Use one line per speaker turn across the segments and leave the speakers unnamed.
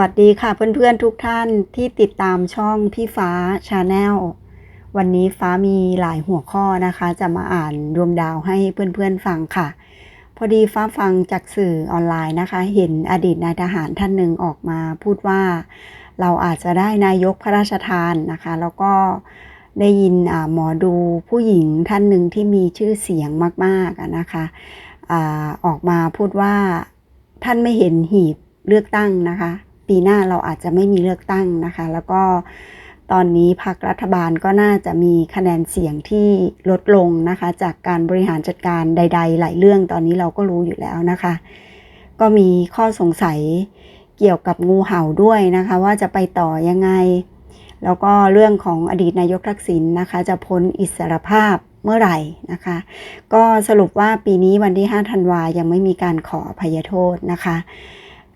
วัสดีค่ะเพื่อนๆทุกท่านที่ติดตามช่องพี่ฟ้าชาแนลวันนี้ฟ้ามีหลายหัวข้อนะคะ จะมาอ่านดวงดาวให้เพื่อนๆฟังค่ะ พอดีฟ้าฟังจากสื่อออนไลน์นะคะ เห็นอดีตนายทหารท่านหนึ่งออกมาพูดว่า เราอาจจะได้นายกพระราชทานนะคะ แล้วก็ได้ยินหมอดูผู้หญิงท่านหนึ่งที่มีชื่อเสียงมากๆนะคะอออกมาพูดว่าท่านไม่เห็นหีบเลือกตั้งนะคะ ปีหน้าเราอาจจะไม่มีเลือกตั้งนะคะ แล้วก็ตอนนี้พรรครัฐบาลก็น่าจะมีคะแนนเสียงที่ลดลงนะคะ จากการบริหารจัดการใด ๆ หลายเรื่องตอนนี้เราก็รู้อยู่แล้วนะคะ ก็มีข้อสงสัยเกี่ยวกับงูเห่าด้วยนะคะ ว่าจะไปต่อยังไง แล้วก็เรื่องของอดีตนายกทักษิณนนะคะ จะพ้นอิสรภาพเมื่อไหร่นะคะ ก็สรุปว่าปีนี้วันที่ 5 ธันวายังไม่มีการขออภัยโทษนะคะ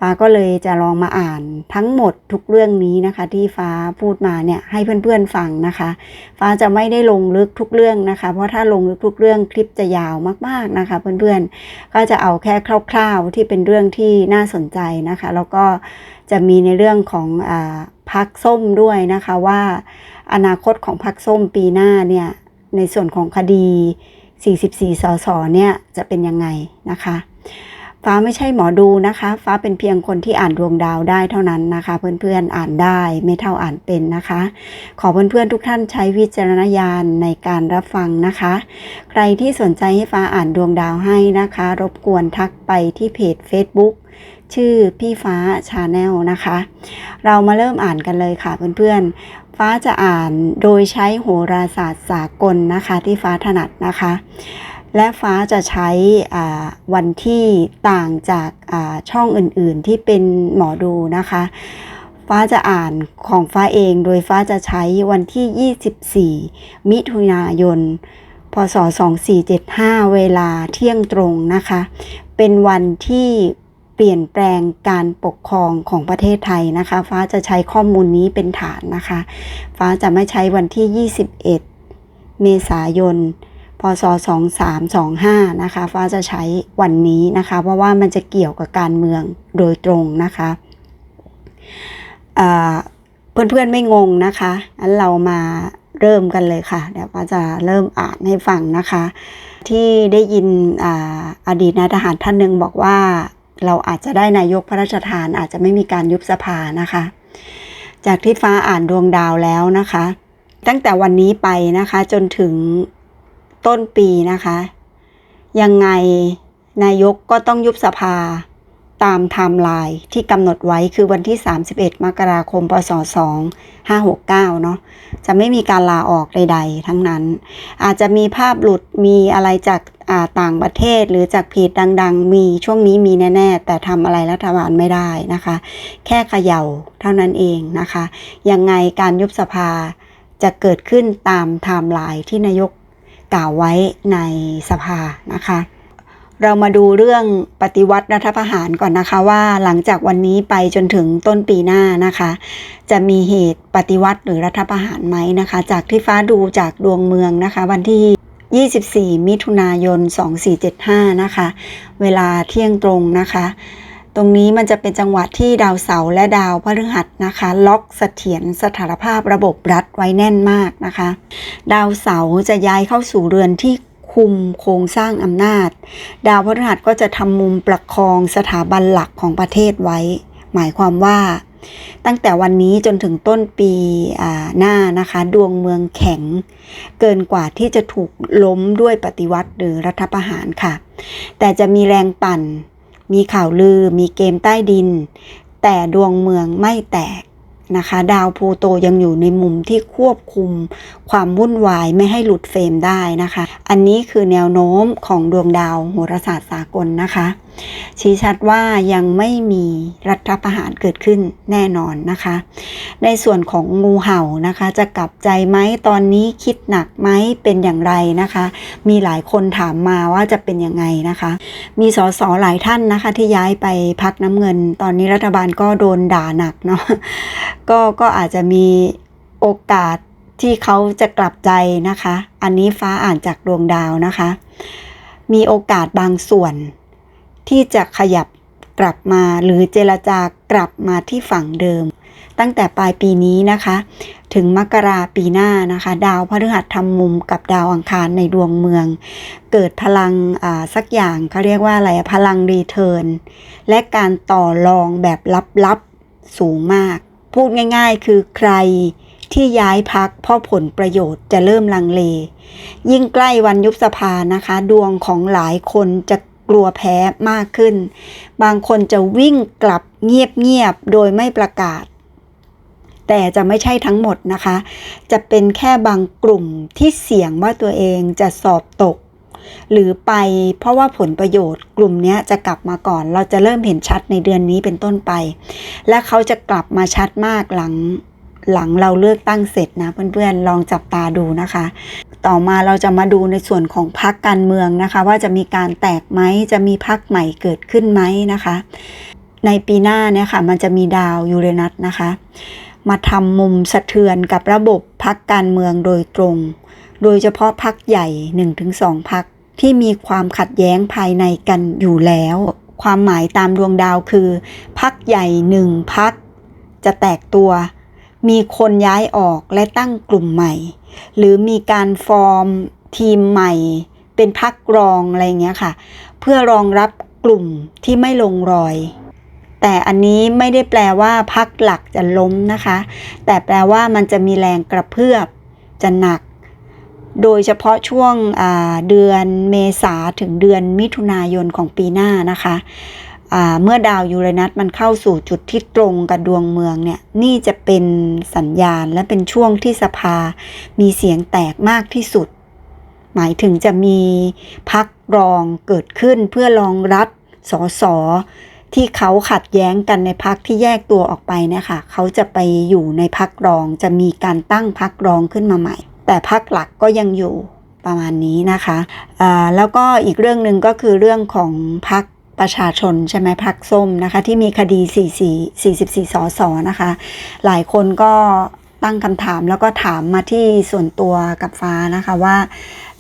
ฟ้าก็เลยจะลองมาอ่านทั้งหมดทุกเรื่องนี้นะคะ ที่ฟ้าพูดมาเนี่ยให้เพื่อนๆฟังนะคะ ฟ้าจะไม่ได้ลงลึกทุกเรื่องนะคะ เพราะถ้าลงลึกทุกเรื่องคลิปจะยาวมากๆนะคะ เพื่อนๆก็จะเอาแค่คร่าว ๆที่เป็นเรื่องที่น่าสนใจนะคะ แล้วก็จะมีในเรื่องของอพักส้มด้วยนะคะว่าอนาคตของพักส้มปีหน้าเนี่ยในส่วนของคดี 44 สสเนี่ยจะเป็นยังไงนะคะ ฟ้าไม่ใช่หมอดูนะคะ ฟ้าเป็นเพียงคนที่อ่านดวงดาวได้เท่านั้นนะคะ เพื่อนๆอ่านได้ไม่เท่าอ่านเป็นนะคะ ขอเพื่อนๆทุกท่านใช้วิจารณญาณในการรับฟังนะคะ ใครที่สนใจให้ฟ้าอ่านดวงดาวให้นะคะ รบกวนทักไปที่เพจ Facebook ชื่อพี่ฟ้าชาแนลนะคะ เรามาเริ่มอ่านกันเลยค่ะเพื่อนๆ ฟ้าจะอ่านโดยใช้โหราศาสตร์สากลนะคะ ที่ฟ้าถนัดนะคะ และฟ้าจะใช้วันที่ต่างจากช่องอื่นๆที่เป็นหมอดูนะคะ ฟ้าจะอ่านของฟ้าเองโดยฟ้าจะใช้วันที่ 24 มิถุนายน พศ 2475 เวลาเที่ยงตรงนะคะ เป็นวันที่เปลี่ยนแปลงการปกครองของประเทศไทยนะคะ ฟ้าจะใช้ข้อมูลนี้เป็นฐานนะคะ ฟ้าจะไม่ใช้วันที่ 21 เมษายน พศ2325นะคะฟ้าจะใช้วันนี้นะคะ เพราะว่ามันจะเกี่ยวกับการเมืองโดยตรงนะคะเพื่อนๆไม่งงนะคะงั้นเรามาเริ่มกันเลยค่ะ เดี๋ยวฟ้าจะเริ่มอ่านให้ฟังนะคะ ที่ได้ยินออดีตนายทหารท่านหนึ่งบอกว่าเราอาจจะได้นายกพระราชทานอาจจะไม่มีการยุบสภานะคะ จากที่ฟ้าอ่านดวงดาวแล้วนะคะ ตั้งแต่วันนี้ไปนะคะจนถึง ต้นปีนะคะ ยังไงนายกก็ต้องยุบสภาตามไทม์ไลน์ที่กำหนดไว้คือวันที่ 31 มกราคม พศ 2569 เนาะจะไม่มีการลาออกใด ๆ ทั้งนั้น อาจจะมีภาพหลุดมีอะไรจากต่างประเทศหรือจากเพจดัง ๆ มีช่วงนี้มีแน่ ๆ แต่ทำอะไรรัฐบาลไม่ได้นะคะ แค่เขย่าเท่านั้นเองนะคะ ยังไงการยุบสภาจะเกิดขึ้นตามไทม์ไลน์ที่นายก กล่าวไว้ในสภานะคะ เรามาดูเรื่องปฏิวัติรัฐประหารก่อนนะคะว่าหลังจากวันนี้ไปจนถึงต้นปีหน้านะคะ จะมีเหตุปฏิวัติหรือรัฐประหารไหมนะคะ จากที่ฟ้าดูจากดวงเมืองนะคะ วันที่24 มิถุนายน 2475 นะคะ เวลาเที่ยงตรงนะคะ ตรงนี้มันจะเป็นจังหวะที่ดาวเสาร์และดาวพฤหัสนะคะ ล็อกเสถียรสถานภาพระบบรัฐไว้แน่นมากนะคะ ดาวเสาร์จะย้ายเข้าสู่เรือนที่คุมโครงสร้างอำนาจ ดาวพฤหัสก็จะทำมุมประคองสถาบันหลักของประเทศไว้ หมายความว่า ตั้งแต่วันนี้จนถึงต้นปีหน้านะคะ ดวงเมืองแข็ง เกินกว่าที่จะถูกล้มด้วยปฏิวัติหรือรัฐประหารค่ะ แต่จะมีแรงปั่น มีข่าวลือ มีเกมใต้ดิน แต่ดวงเมืองไม่แตกนะคะ ดาวพูโตยังอยู่ในมุมที่ควบคุมความวุ่นวายไม่ให้หลุดเฟรมได้นะคะ อันนี้คือแนวโน้มของดวงดาวโหราศาสตร์สากลนะคะชี้ชัดว่ายังไม่มีรัฐประหารเกิดขึ้นแน่นอนนะคะ ในส่วนของงูเห่านะคะ จะกลับใจไหมตอนนี้คิดหนักไหมเป็นอย่างไรนะคะ มีหลายคนถามมาว่าจะเป็นยังไงนะคะ มีสสหลายท่านนะคะ ที่ย้ายไปพักน้ำเงิน ตอนนี้รัฐบาลก็โดนด่าหนักเนาะก็ก็อาจจะมีโอกาสที่เขาจะกลับใจนะคะ อันนี้ฟ้าอ่านจากดวงดาวนะคะ มีโอกาสบางส่วน ที่จะขยับกลับมาหรือเจรจากลับมาที่ฝั่งเดิม ตั้งแต่ปลายปีนี้นะคะ ถึงมกราปีหน้านะคะ ดาวพฤหัสทำมุมกับดาวอังคารในดวงเมือง เกิดพลังอ่าสักอย่างเขาเรียกว่าอะไรพลังรีเทิร์นและการต่อรองแบบลับๆสูงมาก พูดง่ายๆ คือใครที่ย้ายพักเพราะผลประโยชน์จะเริ่มลังเล ยิ่งใกล้วันยุบสภานะคะ ดวงของหลายคนจะ กลัวแพ้มากขึ้น บางคนจะวิ่งกลับเงียบๆโดยไม่ประกาศ แต่จะไม่ใช่ทั้งหมดนะคะ จะเป็นแค่บางกลุ่มที่เสี่ยงว่าตัวเองจะสอบตก หรือไปเพราะว่าผลประโยชน์ กลุ่มนี้จะกลับมาก่อน เราจะเริ่มเห็นชัดในเดือนนี้เป็นต้นไป และเขาจะกลับมาชัดมากหลัง หลังเราเลือกตั้งเสร็จนะเพื่อนๆลองจับตาดูนะคะ ต่อมาเราจะมาดูในส่วนของพรรคการเมืองนะคะ ว่าจะมีการแตกไหมจะมีพรรคใหม่เกิดขึ้นไหมนะคะ ในปีหน้าเนี่ยค่ะมันจะมีดาวยูเรนัสนะคะ มาทำมุมสะเทือนกับระบบพรรคการเมืองโดยตรง โดยเฉพาะพรรคใหญ่ 1-2พรรคที่มีความขัดแย้งภายในกันอยู่แล้ว ความหมายตามดวงดาวคือพรรคใหญ่หนึ่งพรรคจะแตกตัว มีคนย้ายออกและตั้งกลุ่มใหม่ หรือมีการฟอร์มทีมใหม่ เป็นพักรองอะไรเงี้ยค่ะ เพื่อรองรับกลุ่มที่ไม่ลงรอย แต่อันนี้ไม่ได้แปลว่าพักหลักจะล้มนะคะ แต่แปลว่ามันจะมีแรงกระเพื่อมจะหนัก โดยเฉพาะช่วงเดือนเมษาถึงเดือนมิถุนายนของปีหน้านะคะ เมื่อดาวยูเรนัสมันเข้าสู่จุดที่ตรงกับดวงเมืองเนี่ยนี่จะเป็นสัญญาณและเป็นช่วงที่สภา มีเสียงแตกมากที่สุด หมายถึงจะมีพักรองเกิดขึ้นเพื่อรองรับสสที่เขาขัดแย้งกันในพักที่แยกตัวออกไปเนี่ยค่ะเขาจะไปอยู่ในพักรองจะมีการตั้งพักรองขึ้นมาใหม่ แต่พักหลักก็ยังอยู่ประมาณนี้นะคะอ่าแล้วก็อีกเรื่องหนึ่งก็คือเรื่องของพัก ประชาชนใช่ไหมพักส้มนะคะ ที่มีคดี 44 44สสนะคะ หลายคนก็ตั้งคำถามแล้วก็ถามมาที่ส่วนตัวกับฟ้านะคะว่า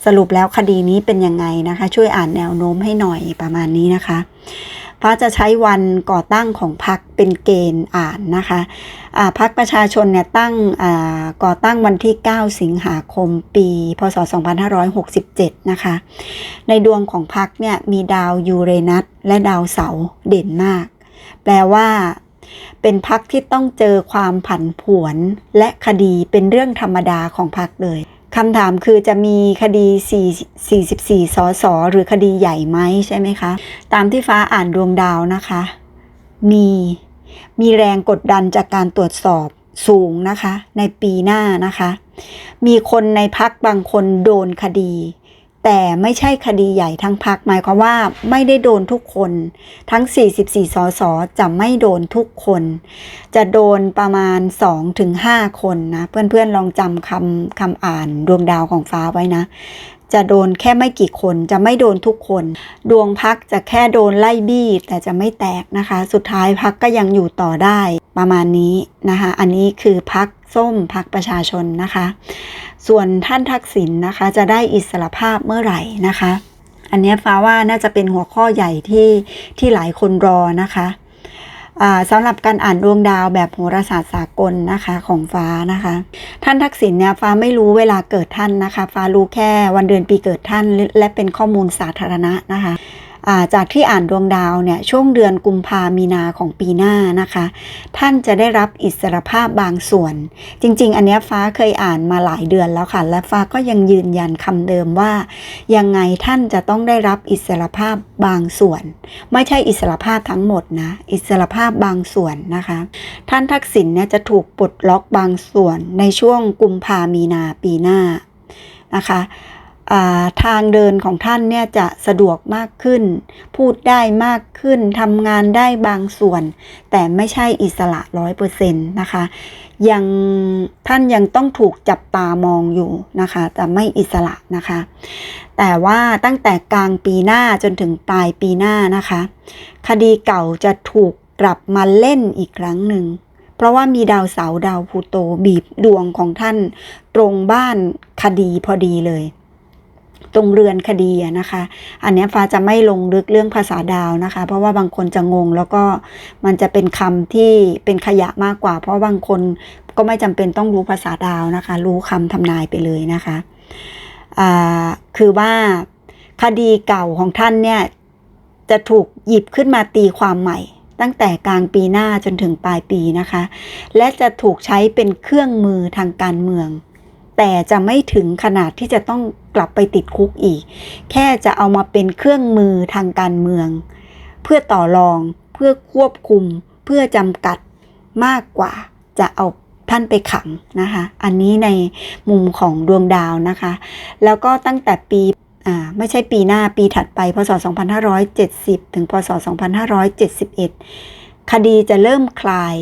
สรุปแล้วคดีนี้เป็นยังไงนะคะ ช่วยอ่านแนวโน้มให้หน่อยประมาณนี้นะคะ ฟ้าจะใช้วันก่อตั้งของพรรคเป็นเกณฑ์อ่านนะคะอ่าพรรคประชาชนเนี่ยตั้งอ่าก่อตั้งวันที่ 9 สิงหาคมปี พศ 2567 นะคะ ในดวงของพรรคเนี่ยมีดาวยูเรนัสและดาวเสาร์เด่นมาก แปลว่าเป็นพักที่ต้องเจอความผันผวนและคดีเป็นเรื่องธรรมดาของพักเลย คำถามคือจะมีคดี4 44 สส หรือคดีใหญ่ไหมใช่ไหมคะ ตามที่ฟ้าอ่านดวงดาวนะคะ มี มีแรงกดดันจากการตรวจสอบสูงนะคะ ในปีหน้านะคะ มีคนในพักบางคนโดนคดี แต่ไม่ใช่คดีใหญ่ทั้งพักหมายความว่าไม่ได้โดนทุกคน ทั้ง 44 สส จะไม่โดนทุกคน จะโดนประมาณ 2-5 คนนะ เพื่อนๆลองจำคำคำอ่านดวงดาวของฟ้าไว้นะ จะโดนแค่ไม่กี่คนจะไม่โดนทุกคน ดวงพักจะแค่โดนไล่บี้แต่จะไม่แตกนะคะ สุดท้ายพักก็ยังอยู่ต่อได้ประมาณนี้นะคะ อันนี้คือพักส้มพักประชาชนนะคะ ส่วนท่านทักษิณนะคะจะได้อิสรภาพเมื่อไหร่นะคะ อันนี้ฟ้าว่าน่าจะเป็นหัวข้อใหญ่ที่ที่หลายคนรอนะคะ สำหรับการอ่านดวงดาวแบบโหราศาสตร์สากลนะคะของฟ้านะคะ ท่านทักษิณเนี่ยฟ้าไม่รู้เวลาเกิดท่านนะคะ ฟ้ารู้แค่วันเดือนปีเกิดท่านและเป็นข้อมูลสาธารณะนะคะ จากที่อ่านดวงดาวเนี่ยช่วงเดือนกุมภามีนาของปีหน้านะคะ ท่านจะได้รับอิสรภาพบางส่วน จริง ๆ อันนี้ฟ้าเคยอ่านมาหลายเดือนแล้วค่ะ และฟ้าก็ยังยืนยันคำเดิมว่า ยังไงท่านจะต้องได้รับอิสรภาพบางส่วน ไม่ใช่อิสรภาพทั้งหมดนะอิสรภาพบางส่วนนะคะ ท่านทักษิณเนี่ยจะถูกปลดล็อกบางส่วนในช่วงกุมภามีนาปีหน้านะคะ ทางเดินของท่านเนี่ยจะสะดวกมากขึ้น พูดได้มากขึ้นทำงานได้บางส่วน แต่ไม่ใช่อิสระร้อยเปอร์เซ็นต์นะคะยังท่านยังต้องถูกจับตามองอยู่นะคะแต่ไม่อิสระนะคะ แต่ว่าตั้งแต่กลางปีหน้าจนถึงปลายปีหน้านะคะ คดีเก่าจะถูกกลับมาเล่นอีกครั้งหนึ่งเพราะว่ามีดาวเสาร์ดาวพูโตบีบดวงของท่านตรงบ้านคดีพอดีเลย ตรงเรือนคดีนะคะ อันนี้ฟ้าจะไม่ลงลึกเรื่องภาษาดาวนะคะ เพราะว่าบางคนจะงงแล้วก็มันจะเป็นคำที่เป็นขยะมากกว่า เพราะบางคนก็ไม่จำเป็นต้องรู้ภาษาดาวนะคะ รู้คำทำนายไปเลยนะคะคือว่าคดีเก่าของท่านเนี่ยจะถูกหยิบขึ้นมาตีความใหม่ ตั้งแต่กลางปีหน้าจนถึงปลายปีนะคะ และจะถูกใช้เป็นเครื่องมือทางการเมือง แต่จะไม่ถึงขนาดที่จะต้องกลับไปติดคุกอีก แค่จะเอามาเป็นเครื่องมือทางการเมือง เพื่อต่อรอง เพื่อควบคุม เพื่อจำกัดมากกว่าจะเอาท่านไปขังนะคะ อันนี้ในมุมของดวงดาวนะคะ แล้วก็ตั้งแต่ปีไม่ใช่ปีหน้าปีถัดไป พศ 2570 ถึง พศ 2571 คดีจะเริ่มคลาย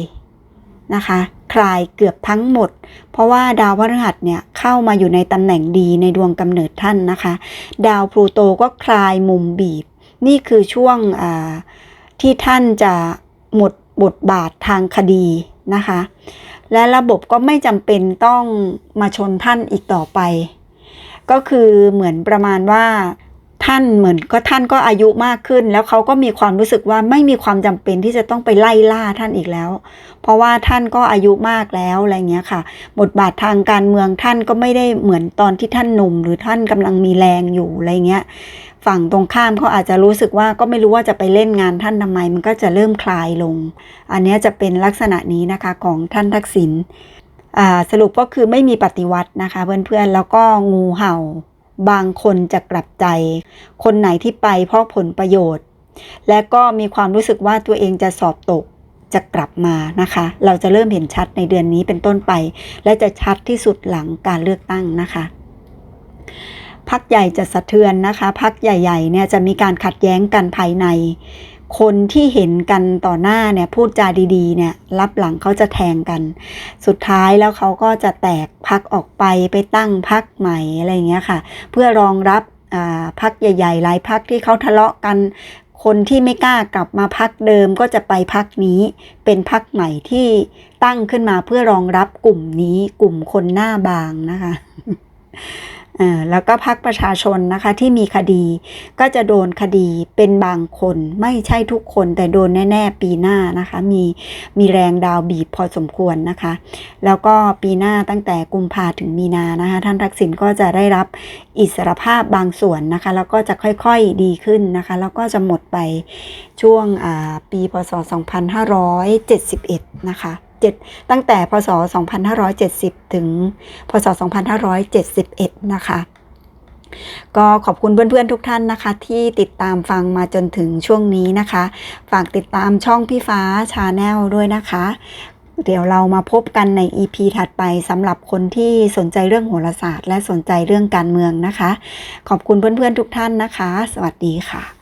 นะคะ คลายเกือบทั้งหมด เพราะว่าดาวพฤหัสเนี่ยเข้ามาอยู่ในตำแหน่งดีในดวงกำเนิดท่านนะคะ ดาวพลูโตก็คลายมุมบีบ นี่คือช่วงที่ท่านจะหมดบทบาททางคดีนะคะ และระบบก็ไม่จำเป็นต้องมาชนท่านอีกต่อไป ก็คือเหมือนประมาณว่า ท่านเหมือนก็ท่านก็อายุมากขึ้น แล้วเขาก็มีความรู้สึกว่าไม่มีความจำเป็นที่จะต้องไปไล่ล่าท่านอีกแล้ว เพราะว่าท่านก็อายุมากแล้วอะไรเงี้ยค่ะ บทบาททางการเมืองท่านก็ไม่ได้เหมือนตอนที่ท่านหนุ่ม หรือท่านกำลังมีแรงอยู่อะไรเงี้ยฝั่งตรงข้ามเขาอาจจะรู้สึกว่าก็ไม่รู้ว่าจะไปเล่นงานท่านทำไม มันก็จะเริ่มคลายลง อันนี้จะเป็นลักษณะนี้นะคะของท่านทักษิณสรุปก็คือไม่มีปฏิวัตินะคะเพื่อนๆแล้วก็งูเห่า บางคนจะกลับใจ คนไหนที่ไปเพราะผลประโยชน์ และก็มีความรู้สึกว่าตัวเองจะสอบตกจะกลับมานะคะ เราจะเริ่มเห็นชัดในเดือนนี้เป็นต้นไป และจะชัดที่สุดหลังการเลือกตั้งนะคะพักใหญ่จะสะเทือนนะคะพักใหญ่ๆเนี่ยจะมีการขัดแย้งกันภายใน คนที่เห็นกันต่อหน้าเนี่ยพูดจาดีๆเนี่ยรับหลังเขาจะแทงกัน สุดท้ายแล้วเขาก็จะแตกพักออกไปไปตั้งพักใหม่อะไรอย่างเงี้ยค่ะ เพื่อรองรับอ่าพักใหญ่ๆ หลายพักที่เขาทะเลาะกัน คนที่ไม่กล้ากลับมาพักเดิมก็จะไปพักนี้เป็นพักใหม่ที่ตั้งขึ้นมาเพื่อรองรับกลุ่มนี้กลุ่มคนหน้าบางนะคะ แล้วก็พักประชาชนนะคะที่มีคดีก็จะโดนคดีเป็นบางคนไม่ใช่ทุกคนแต่โดนแน่ ๆ ปีหน้านะคะมีมีแรงดาวบีบพอสมควรนะคะ แล้วก็ปีหน้าตั้งแต่กุมภาถึงมีนานะคะท่านทักษิณก็จะได้รับอิสรภาพบางส่วนนะคะแล้วก็จะค่อยๆดีขึ้นนะคะแล้วก็จะหมดไปช่วงปีพศ 2571 นะคะ เจ็ดตั้งแต่พศ 2570 ถึง พศ 2571 นะคะก็ขอบคุณเพื่อนๆทุกท่านนะคะ ที่ติดตามฟังมาจนถึงช่วงนี้นะคะ ฝากติดตามช่องพี่ฟ้าชาแนลด้วยนะคะ เดี๋ยวเรามาพบกันใน EP ถัดไปสำหรับคนที่สนใจเรื่องโหราศาสตร์ และสนใจเรื่องการเมืองนะคะ ขอบคุณเพื่อนๆทุกท่านนะคะ สวัสดีค่ะ